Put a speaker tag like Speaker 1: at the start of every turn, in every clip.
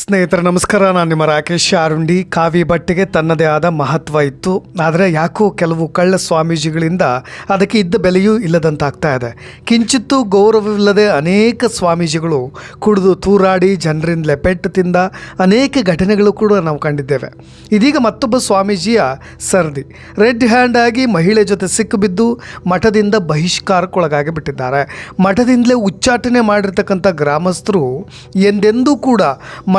Speaker 1: ಸ್ನೇಹಿತರೆ, ನಮಸ್ಕಾರ. ನಾನು ನಿಮ್ಮ ರಾಕೇಶ್ ಶಾರುಂಡಿ ಕಾವಿ ಬಟ್ಟೆಗೆ ತನ್ನದೇ ಆದ ಮಹತ್ವ ಇತ್ತು. ಆದರೆ ಯಾಕೋ ಕೆಲವು ಕಳ್ಳ ಸ್ವಾಮೀಜಿಗಳಿಂದ ಅದಕ್ಕೆ ಇದ್ದ ಬೆಲೆಯೂ ಇಲ್ಲದಂತಾಗ್ತಾ ಇದೆ. ಕಿಂಚಿತ್ತೂ ಗೌರವವಿಲ್ಲದೆ ಅನೇಕ ಸ್ವಾಮೀಜಿಗಳು ಕುಡಿದು ತೂರಾಡಿ ಜನರಿಂದ ಲೆಪೆಟ್ಟು ತಿಂದ ಅನೇಕ ಘಟನೆಗಳು ಕೂಡ ನಾವು ಕಂಡಿದ್ದೇವೆ. ಇದೀಗ ಮತ್ತೊಬ್ಬ ಸ್ವಾಮೀಜಿಯ ಸರದಿ. ರೆಡ್ ಹ್ಯಾಂಡ್ ಆಗಿ ಮಹಿಳೆ ಜೊತೆ ಸಿಕ್ಕಿಬಿದ್ದು ಮಠದಿಂದ ಬಹಿಷ್ಕಾರಕ್ಕೊಳಗಾಗಿ ಬಿಟ್ಟಿದ್ದಾರೆ. ಮಠದಿಂದಲೇ ಉಚ್ಚಾಟನೆ ಮಾಡಿರ್ತಕ್ಕಂಥ ಗ್ರಾಮಸ್ಥರು ಎಂದೆಂದೂ ಕೂಡ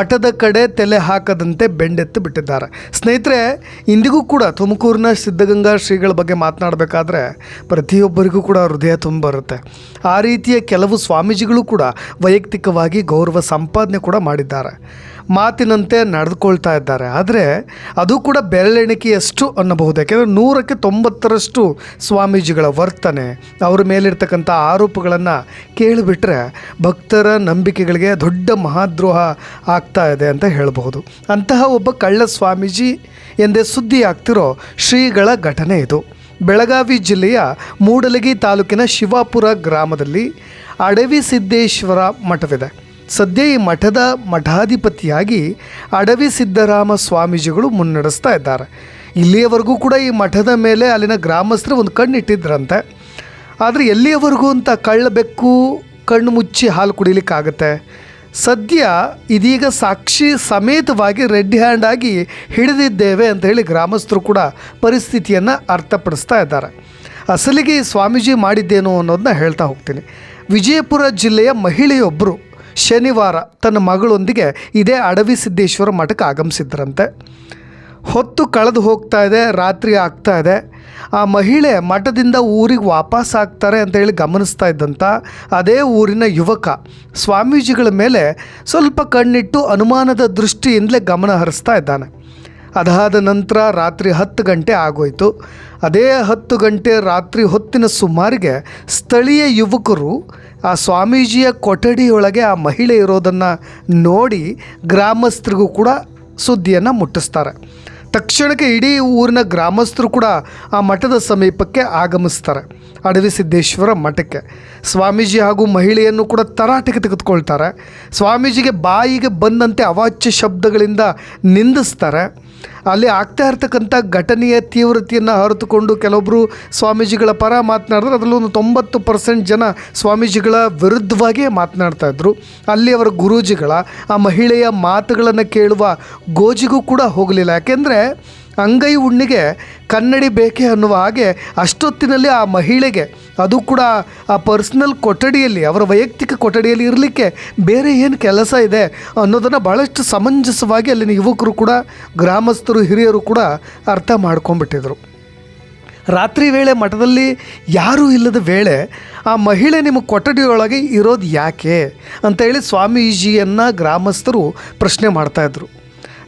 Speaker 1: ಮಠದ ಕಡೆ ತಲೆ ಹಾಕದಂತೆ ಬೆಂಡೆತ್ತು ಬಿಟ್ಟಿದ್ದಾರೆ. ಸ್ನೇಹಿತರೆ, ಇಂದಿಗೂ ಕೂಡ ತುಮಕೂರಿನ ಸಿದ್ಧಗಂಗಾ ಶ್ರೀಗಳ ಬಗ್ಗೆ ಮಾತನಾಡಬೇಕಾದ್ರೆ ಪ್ರತಿಯೊಬ್ಬರಿಗೂ ಕೂಡ ಹೃದಯ ತುಂಬ ಬರುತ್ತೆ ಆ ರೀತಿಯ ಕೆಲವು ಸ್ವಾಮೀಜಿಗಳು ಕೂಡ ವೈಯಕ್ತಿಕವಾಗಿ ಗೌರವ ಸಂಪಾದನೆ ಕೂಡ ಮಾಡಿದ್ದಾರೆ. ಮಾತಿನಂತೆ ನಡೆದುಕೊಳ್ತಾ ಇದ್ದಾರೆ. ಆದರೆ ಅದು ಕೂಡ ಬೆರಳೆಣಿಕೆಯಷ್ಟು ಅನ್ನಬಹುದು. ಯಾಕೆಂದರೆ ನೂರಕ್ಕೆ ತೊಂಬತ್ತರಷ್ಟು ಸ್ವಾಮೀಜಿಗಳ ವರ್ತನೆ, ಅವರ ಮೇಲಿರ್ತಕ್ಕಂಥ ಆರೋಪಗಳನ್ನು ಕೇಳಿಬಿಟ್ರೆ ಭಕ್ತರ ನಂಬಿಕೆಗಳಿಗೆ ದೊಡ್ಡ ಮಹಾದ್ರೋಹ ಆಗ್ತಾ ಇದೆ ಅಂತ ಹೇಳಬಹುದು. ಅಂತಹ ಒಬ್ಬ ಕಳ್ಳ ಸ್ವಾಮೀಜಿ ಎಂದೇ ಸುದ್ದಿ ಆಗ್ತಿರೋ ಶ್ರೀಗಳ ಘಟನೆ ಇದು. ಬೆಳಗಾವಿ ಜಿಲ್ಲೆಯ ಮೂಡಲಗಿ ತಾಲೂಕಿನ ಶಿವಾಪುರ ಗ್ರಾಮದಲ್ಲಿ ಅಡವಿ ಸಿದ್ದೇಶ್ವರ ಮಠವಿದೆ. ಸದ್ಯ ಈ ಮಠದ ಮಠಾಧಿಪತಿಯಾಗಿ ಅಡವಿ ಸಿದ್ದರಾಮ ಸ್ವಾಮೀಜಿಗಳು ಮುನ್ನಡೆಸ್ತಾ ಇದ್ದಾರೆ. ಇಲ್ಲಿಯವರೆಗೂ ಕೂಡ ಈ ಮಠದ ಮೇಲೆ ಅಲ್ಲಿನ ಗ್ರಾಮಸ್ಥರು ಒಂದು ಕಣ್ಣಿಟ್ಟಿದ್ರಂತೆ. ಆದರೆ ಎಲ್ಲಿಯವರೆಗೂ ಅಂತ ಕಳ್ಳ ಬೆಕ್ಕು, ಕಣ್ಣು ಮುಚ್ಚಿ ಹಾಲು ಕುಡಿಲಿಕ್ಕಾಗತ್ತೆ? ಸದ್ಯ ಇದೀಗ ಸಾಕ್ಷಿ ಸಮೇತವಾಗಿ ರೆಡ್ ಹ್ಯಾಂಡ್ ಆಗಿ ಹಿಡಿದಿದ್ದೇವೆ ಅಂತ ಹೇಳಿ ಗ್ರಾಮಸ್ಥರು ಕೂಡ ಪರಿಸ್ಥಿತಿಯನ್ನು ಅರ್ಥಪಡಿಸ್ತಾ ಇದ್ದಾರೆ. ಅಸಲಿಗೆ ಈ ಸ್ವಾಮೀಜಿ ಮಾಡಿದ್ದೇನು ಅನ್ನೋದನ್ನ ಹೇಳ್ತಾ ಹೋಗ್ತೀನಿ. ವಿಜಯಪುರ ಜಿಲ್ಲೆಯ ಮಹಿಳೆಯೊಬ್ಬರು ಶನಿವಾರ ತನ್ನ ಮಗಳೊಂದಿಗೆ ಇದೇ ಅಡವಿ ಸಿದ್ದೇಶ್ವರ ಮಠಕ್ಕೆ ಆಗಮಿಸಿದ್ರಂತೆ ಹೊತ್ತು ಕಳೆದು ಹೋಗ್ತಾ ಇದೆ, ರಾತ್ರಿ ಆಗ್ತಾ ಇದೆ. ಆ ಮಹಿಳೆ ಮಠದಿಂದ ಊರಿಗೆ ವಾಪಸ್ ಆಗ್ತಾರೆ ಅಂತ ಹೇಳಿ ಗಮನಿಸ್ತಾ ಇದ್ದಂಥ ಅದೇ ಊರಿನ ಯುವಕ ಸ್ವಾಮೀಜಿಗಳ ಮೇಲೆ ಸ್ವಲ್ಪ ಕಣ್ಣಿಟ್ಟು ಅನುಮಾನದ ದೃಷ್ಟಿಯಿಂದಲೇ ಗಮನ ಹರಿಸ್ತಾ ಇದ್ದಾನೆ. ಅದಾದ ನಂತರ ರಾತ್ರಿ ಹತ್ತು ಗಂಟೆ ಆಗೋಯಿತು. ಅದೇ ಹತ್ತು ಗಂಟೆ ರಾತ್ರಿ ಹೊತ್ತಿನ ಸುಮಾರಿಗೆ ಸ್ಥಳೀಯ ಯುವಕರು ಆ ಸ್ವಾಮೀಜಿಯ ಕೊಠಡಿಯೊಳಗೆ ಆ ಮಹಿಳೆ ಇರೋದನ್ನು ನೋಡಿ ಗ್ರಾಮಸ್ಥರಿಗೂ ಕೂಡ ಸುದ್ದಿಯನ್ನು ಮುಟ್ಟಿಸ್ತಾರೆ. ತಕ್ಷಣಕ್ಕೆ ಇಡೀ ಊರಿನ ಗ್ರಾಮಸ್ಥರು ಕೂಡ ಆ ಮಠದ ಸಮೀಪಕ್ಕೆ ಆಗಮಿಸ್ತಾರೆ, ಅಡವಿ ಸಿದ್ದೇಶ್ವರ ಮಠಕ್ಕೆ. ಸ್ವಾಮೀಜಿ ಹಾಗೂ ಮಹಿಳೆಯನ್ನು ಕೂಡ ತರಾಟೆಗೆ ತೆಗೆದುಕೊಳ್ತಾರೆ. ಸ್ವಾಮೀಜಿಗೆ ಬಾಯಿಗೆ ಬಂದಂತೆ ಅವಾಚ್ಯ ಶಬ್ದಗಳಿಂದ ನಿಂದಿಸ್ತಾರೆ. ಅಲ್ಲಿ ಆಗ್ತಾ ಇರ್ತಕ್ಕಂಥ ಘಟನೆಯ ತೀವ್ರತೆಯನ್ನು ಹೊರತುಕೊಂಡು ಕೆಲವೊಬ್ಬರು ಸ್ವಾಮೀಜಿಗಳ ಪರ ಮಾತನಾಡಿದ್ರೆ. ಅದರಲ್ಲೂ ಒಂದು ತೊಂಬತ್ತು ಪರ್ಸೆಂಟ್ ಜನ ಸ್ವಾಮೀಜಿಗಳ ವಿರುದ್ಧವಾಗಿಯೇ ಮಾತನಾಡ್ತಾ ಇದ್ದರು ಅಲ್ಲಿ ಅವರ ಗುರೂಜಿಗಳ, ಆ ಮಹಿಳೆಯ ಮಾತುಗಳನ್ನು ಕೇಳುವ ಗೋಜಿಗೂ ಕೂಡ ಹೋಗಲಿಲ್ಲ. ಯಾಕೆಂದರೆ ಅಂಗೈ ಉಣ್ಣಿಗೆ ಕನ್ನಡಿ ಬೇಕೆ ಅನ್ನುವ ಹಾಗೆ ಅಷ್ಟೊತ್ತಿನಲ್ಲಿ ಆ ಮಹಿಳೆಗೆ ಅದು ಕೂಡ ಆ ಪರ್ಸ್ನಲ್ ಕೊಠಡಿಯಲ್ಲಿ, ಅವರ ವೈಯಕ್ತಿಕ ಕೊಠಡಿಯಲ್ಲಿ ಇರಲಿಕ್ಕೆ ಬೇರೆ ಏನು ಕೆಲಸ ಇದೆ ಅನ್ನೋದನ್ನು ಭಾಳಷ್ಟು ಸಮಂಜಸವಾಗಿ ಅಲ್ಲಿನ ಯುವಕರು ಕೂಡ, ಗ್ರಾಮಸ್ಥರು, ಹಿರಿಯರು ಕೂಡ ಅರ್ಥ ಮಾಡ್ಕೊಂಡ್ಬಿಟ್ಟಿದ್ರು. ರಾತ್ರಿ ವೇಳೆ ಮಠದಲ್ಲಿ ಯಾರೂ ಇಲ್ಲದ ವೇಳೆ ಆ ಮಹಿಳೆ ನಿಮ್ಮ ಕೊಠಡಿಯೊಳಗೆ ಇರೋದು ಯಾಕೆ? ಅಂತೇಳಿ ಸ್ವಾಮೀಜಿಯನ್ನು ಗ್ರಾಮಸ್ಥರು ಪ್ರಶ್ನೆ ಮಾಡ್ತಾಯಿದ್ರು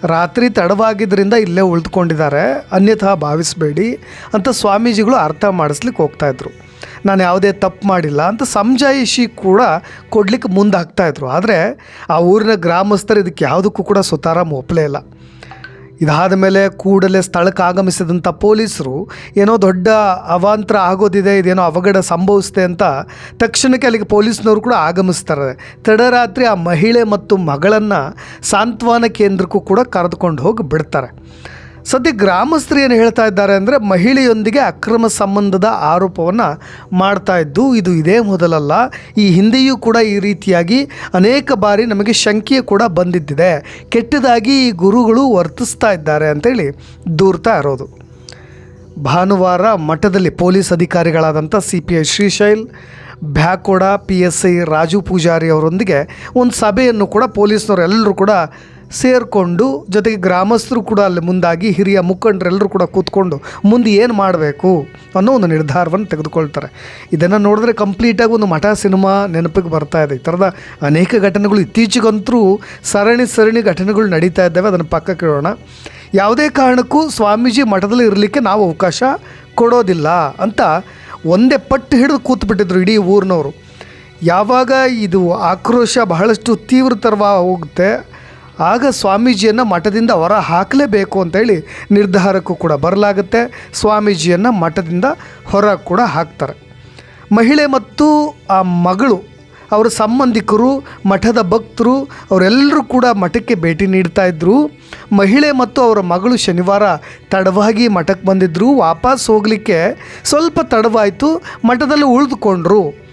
Speaker 1: ರಾತ್ರಿ ತಡವಾಗಿದ್ದರಿಂದ ಇಲ್ಲೇ ಉಳಿದುಕೊಂಡಿದ್ದಾರೆ, ಅನ್ಯಥಾ ಭಾವಿಸಬೇಡಿ ಅಂತ ಸ್ವಾಮೀಜಿಗಳು ಅರ್ಥ ಮಾಡಿಸ್ಲಿಕ್ಕೆ ಹೋಗ್ತಾಯಿದ್ರು ನಾನು ಯಾವುದೇ ತಪ್ಪು ಮಾಡಿಲ್ಲ ಅಂತ ಸಮಜಾಯಿಷಿ ಕೂಡ ಕೊಡ್ಲಿಕ್ಕೆ ಮುಂದಾಗ್ತಾಯಿದ್ರು ಆದರೆ ಆ ಊರಿನ ಗ್ರಾಮಸ್ಥರು ಇದಕ್ಕೆ ಯಾವುದಕ್ಕೂ ಕೂಡ ಸುತಾರಾಮ್ ಒಪ್ಪಲೇ ಇಲ್ಲ. ಇದಾದ ಮೇಲೆ ಕೂಡಲೇ ಸ್ಥಳಕ್ಕೆ ಆಗಮಿಸಿದಂಥ ಪೊಲೀಸರು ಏನೋ ದೊಡ್ಡ ಅವಾಂತರ ಆಗೋದಿದೆ, ಇದೇನೋ ಅವಘಡ ಸಂಭವಿಸಿದೆ ಅಂತ ತಕ್ಷಣಕ್ಕೆ ಅಲ್ಲಿಗೆ ಪೊಲೀಸ್ನವರು ಕೂಡ ಆಗಮಿಸ್ತಾರೆ. ತಡರಾತ್ರಿ ಆ ಮಹಿಳೆ ಮತ್ತು ಮಗಳನ್ನು ಸಾಂತ್ವನ ಕೇಂದ್ರಕ್ಕೂ ಕೂಡ ಕರೆದುಕೊಂಡು ಹೋಗಿ ಬಿಡ್ತಾರೆ. ಸದ್ಯ ಗ್ರಾಮಸ್ಥರು ಏನು ಹೇಳ್ತಾ ಇದ್ದಾರೆ ಅಂದರೆ ಮಹಿಳೆಯೊಂದಿಗೆ ಅಕ್ರಮ ಸಂಬಂಧದ ಆರೋಪವನ್ನು ಮಾಡ್ತಾ ಇದ್ದು, ಇದು ಇದೇ ಮೊದಲಲ್ಲ. ಈ ಹಿಂದೆಯೂ ಕೂಡ ಈ ರೀತಿಯಾಗಿ ಅನೇಕ ಬಾರಿ ನಮಗೆ ಶಂಕೆ ಕೂಡ ಬಂದಿದ್ದಿದೆ. ಕೆಟ್ಟದಾಗಿ ಈ ಗುರುಗಳು ವರ್ತಿಸ್ತಾ ಇದ್ದಾರೆ ಅಂತೇಳಿ ದೂರ್ತಾ ಇರೋದು. ಭಾನುವಾರ ಮಠದಲ್ಲಿ police ಅಧಿಕಾರಿಗಳಾದಂಥ C P I Shrishail, Byakoda, P S I Raju Pujari ಅವರೊಂದಿಗೆ ಒಂದು ಸಭೆಯನ್ನು ಕೂಡ ಪೊಲೀಸ್ನವರೆಲ್ಲರೂ ಕೂಡ ಸೇರಿಕೊಂಡು ಜೊತೆಗೆ ಗ್ರಾಮಸ್ಥರು ಕೂಡ ಅಲ್ಲಿ ಮುಂದಾಗಿ, ಹಿರಿಯ ಮುಖಂಡರೆಲ್ಲರೂ ಕೂಡ ಕೂತ್ಕೊಂಡು ಮುಂದೆ ಏನು ಮಾಡಬೇಕು ಅನ್ನೋ ಒಂದು ನಿರ್ಧಾರವನ್ನು ತೆಗೆದುಕೊಳ್ತಾರೆ. ಇದನ್ನು ನೋಡಿದ್ರೆ ಕಂಪ್ಲೀಟಾಗಿ ಒಂದು ಮಠ ಸಿನಿಮಾ ನೆನಪಿಗೆ ಬರ್ತಾ ಇದೆ. ಈ ಥರದ ಅನೇಕ ಘಟನೆಗಳು ಇತ್ತೀಚೆಗಂತರೂ ಸರಣಿ ಸರಣಿ ಘಟನೆಗಳು ನಡೀತಾ ಇದ್ದಾವೆ. ಅದನ್ನು ಪಕ್ಕಕ್ಕೆ ಕೇಳೋಣ ಯಾವುದೇ ಕಾರಣಕ್ಕೂ ಸ್ವಾಮೀಜಿ ಮಠದಲ್ಲಿ ಇರಲಿಕ್ಕೆ ನಾವು ಅವಕಾಶ ಕೊಡೋದಿಲ್ಲ ಅಂತ ಒಂದೇ ಪಟ್ಟು ಹಿಡಿದು ಕೂತ್ಬಿಟ್ಟಿದ್ರು ಇಡೀ ಊರಿನವರು. ಯಾವಾಗ ಇದು ಆಕ್ರೋಶ ಬಹಳಷ್ಟು ತೀವ್ರತರವಾಗಿ ಹೋಗುತ್ತೆ ಆಗ ಸ್ವಾಮೀಜಿಯನ್ನು ಮಠದಿಂದ ಹೊರ ಹಾಕಲೇಬೇಕು ಅಂತೇಳಿ ನಿರ್ಧಾರಕ್ಕೂ ಕೂಡ ಬರಲಾಗುತ್ತೆ. ಸ್ವಾಮೀಜಿಯನ್ನು ಮಠದಿಂದ ಹೊರ ಕೂಡ ಹಾಕ್ತಾರೆ. ಮಹಿಳೆ ಮತ್ತು ಆ ಮಗಳು, ಅವರ ಸಂಬಂಧಿಕರು, ಮಠದ ಭಕ್ತರು, ಅವರೆಲ್ಲರೂ ಕೂಡ ಮಠಕ್ಕೆ ಭೇಟಿ ನೀಡ್ತಾ ಇದ್ದರು ಮಹಿಳೆ ಮತ್ತು ಅವರ ಮಗಳು ಶನಿವಾರ ತಡವಾಗಿ ಮಠಕ್ಕೆ ಬಂದಿದ್ದರು ವಾಪಸ್ ಹೋಗಲಿಕ್ಕೆ ಸ್ವಲ್ಪ ತಡವಾಯಿತು. ಮಠದಲ್ಲಿ ಉಳಿದುಕೊಂಡ್ರು.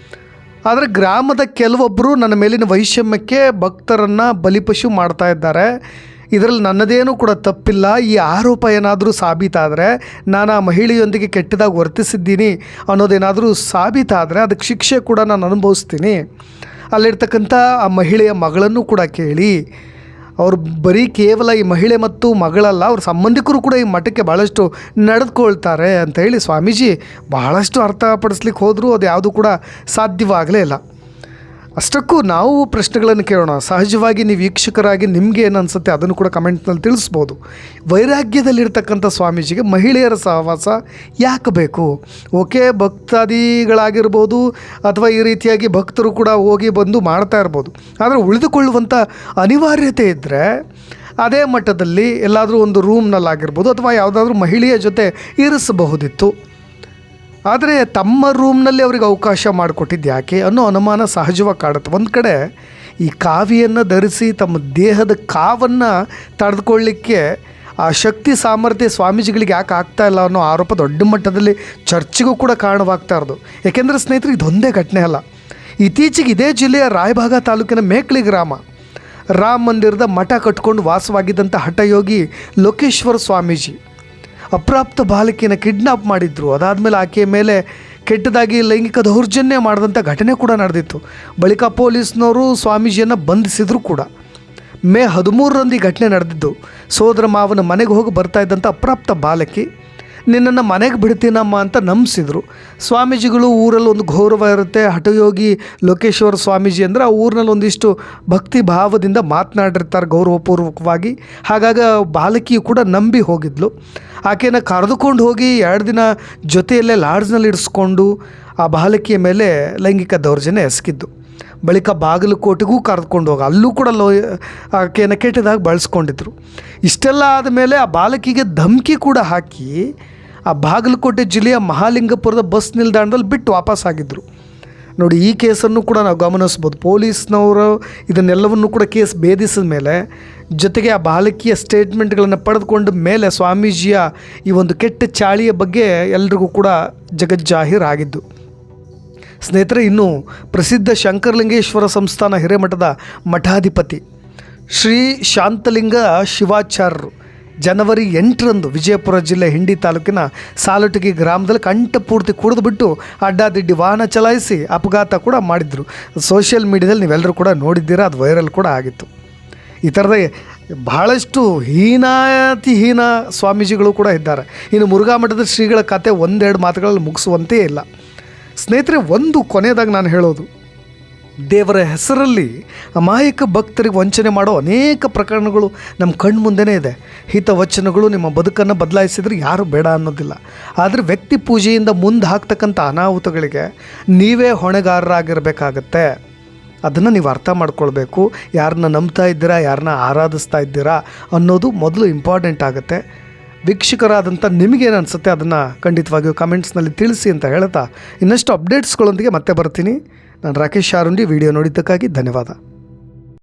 Speaker 1: ಆದರೆ ಗ್ರಾಮದ ಕೆಲವೊಬ್ಬರು ನನ್ನ ಮೇಲಿನ ವೈಷಮ್ಯಕ್ಕೆ ಭಕ್ತರನ್ನು ಬಲಿಪಶು ಮಾಡ್ತಾ ಇದ್ದಾರೆ. ಇದರಲ್ಲಿ ನನ್ನದೇನೂ ಕೂಡ ತಪ್ಪಿಲ್ಲ. ಈ ಆರೋಪ ಏನಾದರೂ ಸಾಬೀತಾದರೆ ನಾನು ಆ ಮಹಿಳೆಯೊಂದಿಗೆ ಕೆಟ್ಟದಾಗಿ ವರ್ತಿಸಿದ್ದೀನಿ ಅನ್ನೋದೇನಾದರೂ ಸಾಬೀತಾದರೆ ಅದಕ್ಕೆ ಶಿಕ್ಷೆ ಕೂಡ ನಾನು ಅನುಭವಿಸ್ತೀನಿ. ಅಲ್ಲಿರ್ತಕ್ಕಂಥ ಆ ಮಹಿಳೆಯ ಮಗಳನ್ನು ಕೂಡ ಕೇಳಿ ಅವರು ಬರೀ ಕೇವಲ ಈ ಮಹಿಳೆ ಮತ್ತು ಮಗಳಲ್ಲ, ಅವ್ರ ಸಂಬಂಧಿಕರು ಕೂಡ ಈ ಮಠಕ್ಕೆ ಭಾಳಷ್ಟು ನಡೆದುಕೊಳ್ತಾರೆ ಅಂತ ಹೇಳಿ ಸ್ವಾಮೀಜಿ ಬಹಳಷ್ಟು ಅರ್ಥಪಡಿಸ್ಲಿಕ್ಕೆ ಹೋದರೂ ಅದು ಯಾವುದು ಕೂಡ ಸಾಧ್ಯವಾಗಲೇ ಇಲ್ಲ. ಅಷ್ಟಕ್ಕೂ ನಾವು ಪ್ರಶ್ನೆಗಳನ್ನು ಕೇಳೋಣ. ಸಹಜವಾಗಿ ನೀವು ವೀಕ್ಷಕರಾಗಿ ನಿಮಗೆ ಏನು ಅನಿಸುತ್ತೆ ಅದನ್ನು ಕೂಡ ಕಮೆಂಟ್ನಲ್ಲಿ ತಿಳಿಸ್ಬೋದು. ವೈರಾಗ್ಯದಲ್ಲಿರ್ತಕ್ಕಂಥ ಸ್ವಾಮೀಜಿಗೆ ಮಹಿಳೆಯರ ಸಹವಾಸ ಯಾಕೆ ಬೇಕು? ಓಕೆ, ಭಕ್ತಾದಿಗಳಾಗಿರ್ಬೋದು ಅಥವಾ ಈ ರೀತಿಯಾಗಿ ಭಕ್ತರು ಕೂಡ ಹೋಗಿ ಬಂದು ಮಾಡ್ತಾ ಇರ್ಬೋದು. ಆದರೆ ಉಳಿದುಕೊಳ್ಳುವಂಥ ಅನಿವಾರ್ಯತೆ ಇದ್ದರೆ ಅದೇ ಮಟ್ಟದಲ್ಲಿ ಎಲ್ಲಾದರೂ ಒಂದು ರೂಮ್ನಲ್ಲಾಗಿರ್ಬೋದು ಅಥವಾ ಯಾವುದಾದ್ರೂ ಮಹಿಳೆಯ ಜೊತೆ ಇರಿಸಬಹುದಿತ್ತು. ಆದರೆ ತಮ್ಮ ರೂಮ್ನಲ್ಲಿ ಅವ್ರಿಗೆ ಅವಕಾಶ ಮಾಡಿಕೊಟ್ಟಿದ್ದು ಯಾಕೆ ಅನ್ನೋ ಅನುಮಾನ ಸಹಜವಾಗಿ ಕಾಡುತ್ತೆ. ಒಂದು ಕಡೆ ಈ ಕಾವಿಯನ್ನು ಧರಿಸಿ ತಮ್ಮ ದೇಹದ ಕಾವನ್ನು ತಡೆದುಕೊಳ್ಳಿಕ್ಕೆ ಆ ಶಕ್ತಿ ಸಾಮರ್ಥ್ಯ ಸ್ವಾಮೀಜಿಗಳಿಗೆ ಯಾಕೆ ಆಗ್ತಾ ಇಲ್ಲ ಅನ್ನೋ ಆರೋಪ ದೊಡ್ಡ ಮಟ್ಟದಲ್ಲಿ ಚರ್ಚೆಗೂ ಕೂಡ ಕಾರಣವಾಗ್ತಾ ಇರೋದು. ಏಕೆಂದರೆ ಸ್ನೇಹಿತರೆ, ಇದೊಂದೇ ಘಟನೆ ಅಲ್ಲ. ಇತ್ತೀಚೆಗೆ ಇದೇ ಜಿಲ್ಲೆಯ ರಾಯಭಾಗ ತಾಲೂಕಿನ ಮೇಕ್ಳಿ ಗ್ರಾಮ. ರಾಮ ಮಂದಿರದ ಮಠ ಕಟ್ಕೊಂಡು ವಾಸವಾಗಿದ್ದಂಥ ಹಠಯೋಗಿ ಲೋಕೇಶ್ವರ ಸ್ವಾಮೀಜಿ. ಅಪ್ರಾಪ್ತ ಬಾಲಕಿಯನ್ನು ಕಿಡ್ನಾಪ್ ಮಾಡಿದ್ರು. ಅದಾದಮೇಲೆ ಆಕೆಯ ಮೇಲೆ ಕೆಟ್ಟದಾಗಿ ಲೈಂಗಿಕ ದೌರ್ಜನ್ಯ ಮಾಡಿದಂಥ ಘಟನೆ ಕೂಡ ನಡೆದಿತ್ತು. ಬಳಿಕ ಪೊಲೀಸ್ನವರು ಸ್ವಾಮೀಜಿಯನ್ನು ಬಂಧಿಸಿದ್ರು ಕೂಡ. ಮೇ ಹದಿಮೂರರಂದು ಈ ಘಟನೆ ನಡೆದಿದ್ದು. ಸೋದರ ಮಾವನ ಮನೆಗೆ ಹೋಗಿ ಬರ್ತಾ ಇದ್ದಂಥ ಅಪ್ರಾಪ್ತ ಬಾಲಕಿ ನಿನ್ನನ್ನು ಮನೆಗೆ ಬಿಡ್ತೀನಮ್ಮ ಅಂತ ನಂಬಿಸಿದ್ರು. ಸ್ವಾಮೀಜಿಗಳು ಊರಲ್ಲಿ ಒಂದು ಗೌರವ ಇರುತ್ತೆ. ಹಠಯೋಗಿ ಲೋಕೇಶ್ವರ ಸ್ವಾಮೀಜಿ ಅಂದರೆ ಆ ಊರಿನಲ್ಲಿ ಒಂದಿಷ್ಟು ಭಕ್ತಿ ಭಾವದಿಂದ ಮಾತನಾಡಿರ್ತಾರೆ ಗೌರವಪೂರ್ವಕವಾಗಿ. ಹಾಗಾಗಿ ಬಾಲಕಿಯು ಕೂಡ ನಂಬಿ ಹೋಗಿದ್ಲು. ಆಕೆಯನ್ನು ಕರೆದುಕೊಂಡು ಹೋಗಿ ಎರಡು ದಿನ ಜೊತೆಯಲ್ಲೇ ಲಾಡ್ಜ್ನಲ್ಲಿ ಇಡಿಸ್ಕೊಂಡು ಆ ಬಾಲಕಿಯ ಮೇಲೆ ಲೈಂಗಿಕ ದೌರ್ಜನ್ಯ ಎಸಗಿದ್ದು. ಬಳಿಕ ಬಾಗಲಕೋಟೆಗೂ ಕರೆದುಕೊಂಡು ಹೋಗಿ, ಅಲ್ಲೂ ಕೂಡ ಲೋ ಆಕೆಯನ್ನು ಕೆಟ್ಟದಾಗಿ ಬಳಸ್ಕೊಂಡಿದ್ರು. ಇಷ್ಟೆಲ್ಲ ಆದಮೇಲೆ ಆ ಬಾಲಕಿಗೆ ಧಮಕಿ ಕೂಡ ಹಾಕಿ ಆ ಬಾಗಲಕೋಟೆ ಜಿಲ್ಲೆಯ ಮಹಾಲಿಂಗಪುರದ ಬಸ್ ನಿಲ್ದಾಣದಲ್ಲಿ ಬಿಟ್ಟು ವಾಪಸ್ ಆಗಿದ್ದರು ನೋಡಿ, ಈ ಕೇಸನ್ನು ಕೂಡ ನಾವು ಗಮನಿಸ್ಬೋದು. ಪೊಲೀಸ್ನವರು ಇದನ್ನೆಲ್ಲವನ್ನು ಕೂಡ ಕೇಸ್ ಭೇದಿಸಿದ ಮೇಲೆ ಜೊತೆಗೆ ಆ ಬಾಲಕಿಯ ಸ್ಟೇಟ್ಮೆಂಟ್ಗಳನ್ನು ಪಡೆದುಕೊಂಡ ಮೇಲೆ ಸ್ವಾಮೀಜಿಯ ಈ ಒಂದು ಕೆಟ್ಟ ಚಾಳಿಯ ಬಗ್ಗೆ ಎಲ್ರಿಗೂ ಕೂಡ ಜಗಜ್ಜಾಹೀರ್ ಆಗಿದ್ದು ಸ್ನೇಹಿತರೆ, ಇನ್ನು ಪ್ರಸಿದ್ಧ ಶಂಕರಲಿಂಗೇಶ್ವರ ಸಂಸ್ಥಾನ ಹಿರೇಮಠದ ಮಠಾಧಿಪತಿ ಶ್ರೀ ಶಾಂತಲಿಂಗ ಶಿವಾಚಾರ್ಯರು ಜನವರಿ ಎಂಟರಂದು ವಿಜಯಪುರ ಜಿಲ್ಲೆ ಹಿಂಡಿ ತಾಲೂಕಿನ ಸಾಲುಟಗಿ ಗ್ರಾಮದಲ್ಲಿ ಕಂಠಪೂರ್ತಿ ಕುಡಿದುಬಿಟ್ಟು ಅಡ್ಡಾದಿಡ್ಡಿ ವಾಹನ ಚಲಾಯಿಸಿ ಅಪಘಾತ ಕೂಡ ಮಾಡಿದ್ರು. ಸೋಷಿಯಲ್ ಮೀಡಿಯಾದಲ್ಲಿ ನೀವೆಲ್ಲರೂ ಕೂಡ ನೋಡಿದ್ದೀರಾ? ಅದು ವೈರಲ್ ಕೂಡ ಆಗಿತ್ತು. ಈ ಥರದ ಬಹಳಷ್ಟು ಹೀನಾತಿ ಹೀನ ಸ್ವಾಮೀಜಿಗಳು ಕೂಡ ಇದ್ದಾರೆ. ಇನ್ನು ಮುರುಘಾ ಮಠದ ಶ್ರೀಗಳ ಕತೆ ಒಂದೆರಡು ಮಾತುಗಳಲ್ಲಿ ಮುಗಿಸುವಂತೆಯೇ ಇಲ್ಲ. ಸ್ನೇಹಿತರೆ, ಒಂದು ಕೊನೆಯದಾಗಿ ನಾನು ಹೇಳೋದು. ದೇವರ ಹೆಸರಲ್ಲಿ ಅಮಾಯಕ ಭಕ್ತರಿಗೆ ವಂಚನೆ ಮಾಡೋ ಅನೇಕ ಪ್ರಕರಣಗಳು ನಮ್ಮ ಕಣ್ಣು ಮುಂದೆನೇ ಇದೆ. ಹಿತವಚನಗಳು ನಿಮ್ಮ ಬದುಕನ್ನು ಬದಲಾಯಿಸಿದ್ರೆ ಯಾರು ಬೇಡ ಅನ್ನೋದಿಲ್ಲ. ಆದರೆ ವ್ಯಕ್ತಿ ಪೂಜೆಯಿಂದ ಮುಂದೆ ಹಾಕ್ತಕ್ಕಂಥ ಅನಾಹುತಗಳಿಗೆ ನೀವೇ ಹೊಣೆಗಾರರಾಗಿರಬೇಕಾಗತ್ತೆ. ಅದನ್ನು ನೀವು ಅರ್ಥ ಮಾಡ್ಕೊಳ್ಬೇಕು. ಯಾರನ್ನ ನಂಬ್ತಾ ಇದ್ದೀರಾ ಯಾರನ್ನ ಆರಾಧಿಸ್ತಾ ಇದ್ದೀರಾ ಅನ್ನೋದು ಮೊದಲು ಇಂಪಾರ್ಟೆಂಟ್ ಆಗುತ್ತೆ. ವೀಕ್ಷಕರಾದಂಥ ನಿಮಗೇನು ಅನಿಸುತ್ತೆ ಅದನ್ನು ಖಂಡಿತವಾಗಿಯೂ ಕಮೆಂಟ್ಸ್ನಲ್ಲಿ ತಿಳಿಸಿ ಅಂತ ಹೇಳ್ತಾ ಇನ್ನಷ್ಟು ಅಪ್ಡೇಟ್ಸ್ಗಳೊಂದಿಗೆ ಮತ್ತೆ ಬರ್ತೀನಿ. ನಾನು ರಾಕೇಶ್ ಶಾರುಂಡಿ ವಿಡಿಯೋ ನೋಡಿದ್ದಕ್ಕಾಗಿ ಧನ್ಯವಾದ.